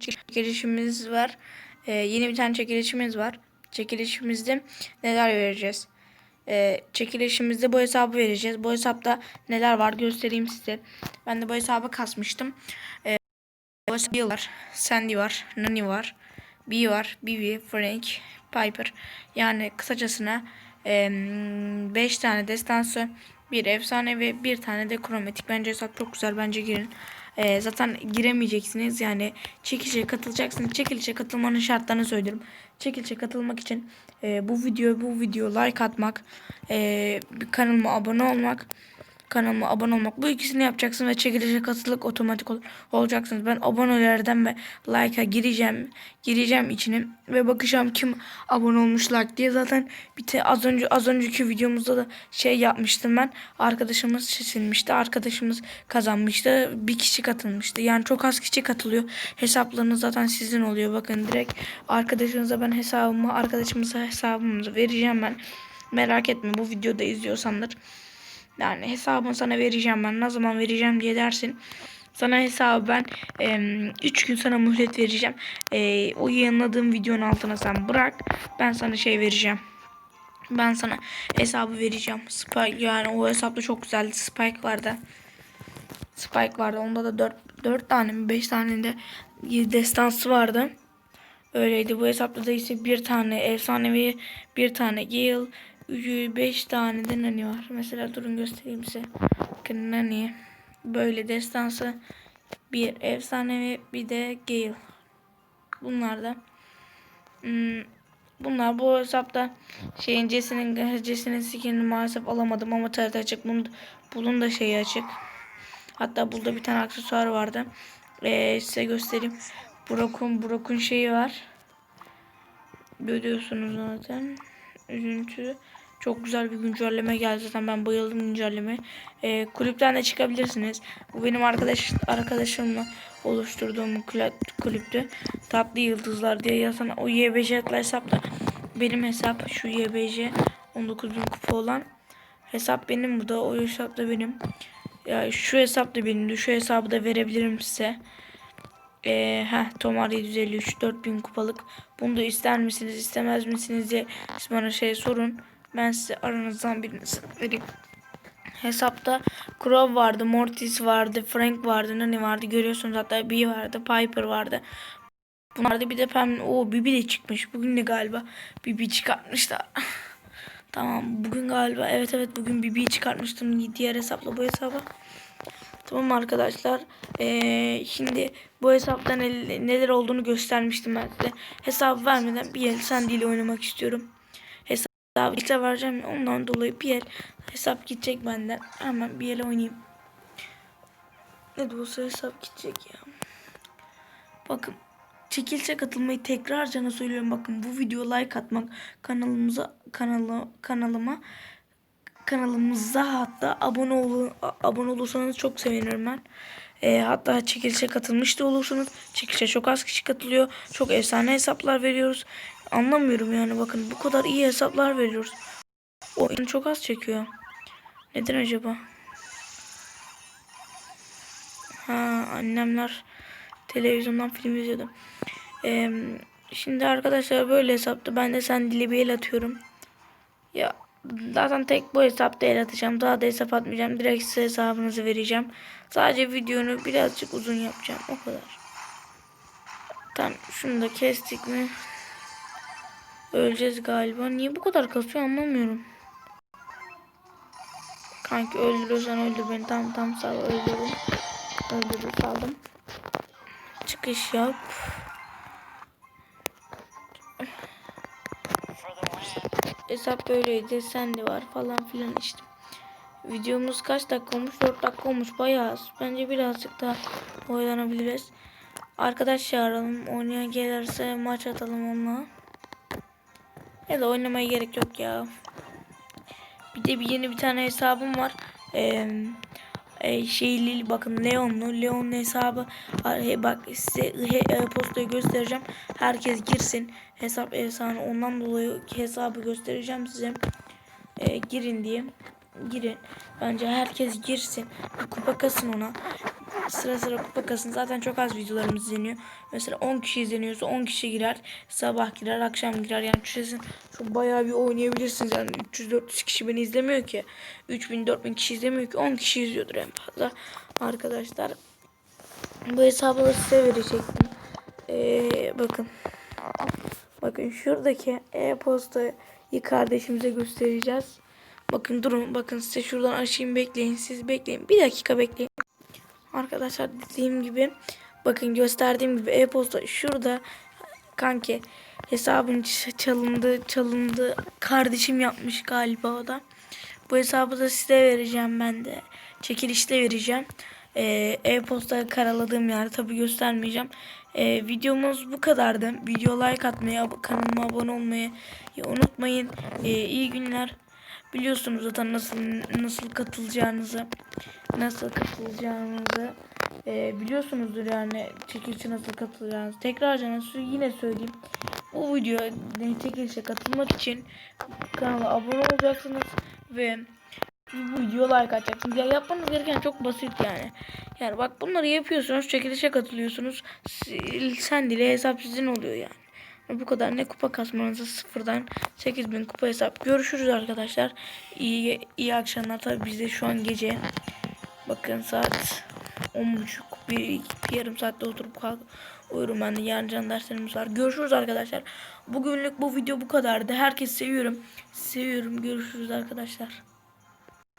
çekilişimiz var. Ee, yeni bir tane çekilişimiz var. Çekilişimizde neler vereceğiz? Ee, çekilişimizde bu hesabı vereceğiz. Bu hesapta neler var göstereyim size. Ben de bu hesabı kasmıştım. Ee, bu hesabı var. Sandy var. Nani var. B var. Bibi, Frank, Piper. Yani kısacasına 5 tane destansı, bir efsane ve bir tane de kromatik. Bence hesap çok güzel. Bence girin. Ee, zaten giremeyeceksiniz. Yani çekilişe katılacaksınız. Çekilişe katılmanın şartlarını söylüyorum. Çekilişe katılmak için e, bu video bu video like atmak, e, kanalıma abone olmak, kanalıma abone olmak. Bu ikisini yapacaksın ve çekilişe katılık otomatik ol olacaksınız. Ben abonelerden ve like'a gireceğim. Gireceğim içine ve bakacağım kim abone olmuş like diye. Zaten bir te az önce az önceki videomuzda da şey yapmıştım ben. Arkadaşımız seçilmişti. Arkadaşımız kazanmıştı. Bir kişi katılmıştı. Yani çok az kişi katılıyor. Hesaplarınız zaten sizin oluyor. Bakın direkt arkadaşınıza ben hesabımı, arkadaşımıza hesabımızı vereceğim ben. Merak etme bu videoda izliyorsandır. Yani hesabını sana vereceğim ben. Ne zaman vereceğim diye dersin. Sana hesabı ben 3 gün sana mühlet vereceğim. E, o yayınladığım videonun altına sen bırak. Ben sana şey vereceğim. Ben sana hesabı vereceğim. Spike yani o hesapta çok güzeldi. Spike vardı. Spike vardı. Onda da 4 4 tane mi 5 tane de destansı vardı. Öyleydi. Bu hesapta da ise bir tane efsanevi, bir tane Gale, 5 tane de Nani var. Mesela durun göstereyim size. Bakın Nani. Böyle destansı bir efsanevi bir de Gale. Bunlar da hmm, bunlar bu hesapta şeyin Jesse'nin Jesse'nin skinini maalesef alamadım ama tarihte açık. Bunun, bunun da şeyi açık. Hatta burada bir tane aksesuar vardı. Ee, size göstereyim. Brock'un Brock'un şeyi var. Görüyorsunuz zaten. Üzüntü. Çok güzel bir güncelleme geldi zaten ben bayıldım güncelleme. Ee, kulüpten de çıkabilirsiniz. Bu benim arkadaş arkadaşımla oluşturduğum kulüptü. Tatlı Yıldızlar diye yazan o YBC hesapta benim hesap şu YBC 19 bin kupa olan hesap benim bu da o hesap da benim. Ya şu hesap da benim. Şu hesabı da verebilirim size. Ee, heh, Tomar 753 4000 kupalık. Bunu da ister misiniz istemez misiniz diye bana şey sorun. Ben size aranızdan birini vereyim. Hesapta Crow vardı, Mortis vardı, Frank vardı, Nani vardı. Görüyorsunuz hatta B vardı, Piper vardı. Bunlarda bir de Pem, o Bibi de çıkmış. Bugün de galiba Bibi çıkartmışlar. tamam bugün galiba evet evet bugün Bibi'yi çıkartmıştım diğer hesapla bu hesaba. Tamam arkadaşlar. Ee, şimdi bu hesapta ne, neler olduğunu göstermiştim ben size. Hesap vermeden bir el sen dili oynamak istiyorum daha işte vereceğim. Ondan dolayı bir el hesap gidecek benden. Hemen bir el oynayayım. Ne de olsa hesap gidecek ya. Bakın çekilse katılmayı tekrar cana söylüyorum. Bakın bu video like atmak kanalımıza kanalı kanalıma kanalımıza hatta abone olun abone olursanız çok sevinirim ben. E, hatta çekilişe katılmış da olursunuz. Çekilişe çok az kişi katılıyor. Çok efsane hesaplar veriyoruz. Anlamıyorum yani bakın bu kadar iyi hesaplar veriyoruz. Oyun çok az çekiyor. Neden acaba? Ha annemler televizyondan film izliyordu. Ee, şimdi arkadaşlar böyle hesapta ben de sen dili bir el atıyorum. Ya zaten tek bu hesapta el atacağım. Daha da hesap atmayacağım. Direkt size hesabınızı vereceğim. Sadece videonu birazcık uzun yapacağım. O kadar. Tamam şunu da kestik mi? Öleceğiz galiba. Niye bu kadar kasıyor anlamıyorum. Kanki öldürürsen öldür beni. Tam tam sağ öldürdüm. Öldürdüm saldım. Çıkış yap. Hesap böyleydi. Sen de var falan filan işte. Videomuz kaç dakika olmuş? 4 dakika olmuş. Bayağı az. Bence birazcık daha oynanabiliriz. Arkadaş çağıralım. Oynayan gelirse maç atalım onunla. Ya da oynamaya gerek yok ya. Bir de bir yeni bir tane hesabım var. Ee, e, şeyli bakın Leon'lu. Leon'un hesabı bak size e-postayı göstereceğim. Herkes girsin. Hesap efsane. Ondan dolayı hesabı göstereceğim size. E, girin diye. Girin. Bence herkes girsin. Kupa kasın ona. Sıra sıra kupa kasın. Zaten çok az videolarımız izleniyor. Mesela 10 kişi izleniyorsa 10 kişi girer. Sabah girer, akşam girer. Yani çözün çok bayağı bir oynayabilirsiniz. Yani 300-400 kişi beni izlemiyor ki. 3000-4000 kişi izlemiyor ki. 10 kişi izliyordur en fazla. Arkadaşlar bu hesabı da size verecektim. Ee, bakın. Bakın şuradaki e-postayı kardeşimize göstereceğiz. Bakın durun. Bakın size şuradan açayım bekleyin. Siz bekleyin. Bir dakika bekleyin. Arkadaşlar dediğim gibi bakın gösterdiğim gibi e-posta şurada kanki hesabın çalındı çalındı kardeşim yapmış galiba o da. Bu hesabı da size vereceğim ben de. Çekilişte vereceğim. Ee, E-posta karaladığım yer tabi göstermeyeceğim. Ee, videomuz bu kadardı. Video like atmayı, kanalıma abone olmayı unutmayın. Ee, iyi günler. Biliyorsunuz zaten nasıl nasıl katılacağınızı, nasıl katılacağınızı e, biliyorsunuzdur yani çekilişe nasıl katılacağınızı. Tekrar nasıl yine söyleyeyim. Bu videoya çekilişe katılmak için kanala abone olacaksınız ve bu video like atacaksınız. Ya yapmanız gereken çok basit yani. Yani bak bunları yapıyorsunuz, çekilişe katılıyorsunuz. Sen dile hesap sizin oluyor yani. Bu kadar ne kupa kasmanızı sıfırdan 8000 kupa hesap. Görüşürüz arkadaşlar. İyi iyi akşamlar. Tabii bizde şu an gece. Bakın saat 10.30 bir, bir yarım saatte oturup kalk uyurum ben de yarın can derslerimiz var. Görüşürüz arkadaşlar. Bugünlük bu video bu kadardı. Herkes seviyorum. Seviyorum. Görüşürüz arkadaşlar.